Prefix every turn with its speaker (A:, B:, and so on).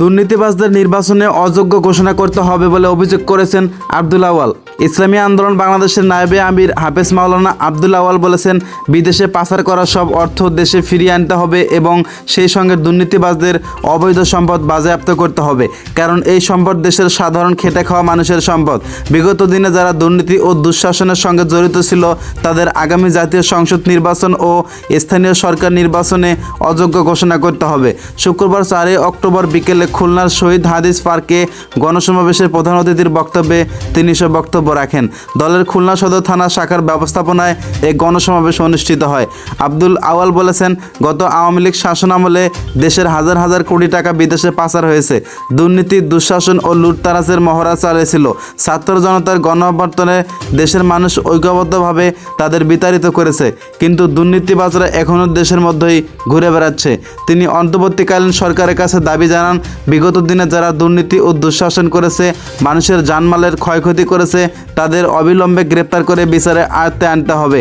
A: দুর্নীতিবাজদের নির্বাচনে অযোগ্য ঘোষণা করতে হবে বলে অভিযোগ করেছেন আব্দুল আওয়াল ইসলামী আন্দোলন বাংলাদেশের নায়েবে আমির হাফেজ মাওলানা আব্দুল আওয়াল বলেছেন, বিদেশে পাচার করা সব অর্থ দেশে ফিরিয়ে আনতে হবে এবং সেই সঙ্গে দুর্নীতিবাজদের অবৈধ সম্পদ বাজেয়াপ্ত করতে হবে, কারণ এই সম্পদ দেশের সাধারণ খেটে খাওয়া মানুষের সম্পদ। বিগত দিনে যারা দুর্নীতি ও দুঃশাসনের সঙ্গে জড়িত ছিল, তাদের আগামী জাতীয় সংসদ নির্বাচন ও স্থানীয় সরকার নির্বাচনে অযোগ্য ঘোষণা করতে হবে। শুক্রবার চারই অক্টোবর বিকেলে খুলনার শহীদ হাদিস পার্কে গণসমাবেশের প্রধান অতিথির বক্তব্যে তিনি সব বক্তব্য রাখেন। দলের খুলনা সদর থানা শাখার ব্যবস্থাপনায় এই গণসমাবেশ অনুষ্ঠিত হয়। আব্দুল আওয়াল বলেছেন, গত আওয়ামী লীগ শাসন আমলে দেশের হাজার হাজার কোটি টাকা বিদেশে পাচার হয়েছে। দুর্নীতি, দুঃশাসন ও লুটতারাজের মহড়া চালিয়েছিল। ছাত্র জনতার গণঅভ্যর্থনে দেশের মানুষ ঐক্যবদ্ধভাবে তাদের বিতাড়িত করেছে। কিন্তু দুর্নীতিবাজরা এখনও দেশের মধ্যেই ঘুরে বেড়াচ্ছে। তিনি অন্তর্বর্তীকালীন সরকারের কাছে দাবি জানান বিগত দিনে যারা দুর্নীতি ও দুঃশাসন করেছে, মানুষের জানমালের ক্ষয়ক্ষতি করেছে, তাদের অবিলম্বে গ্রেপ্তার করে বিচারে আয়ত্তে আনতে হবে।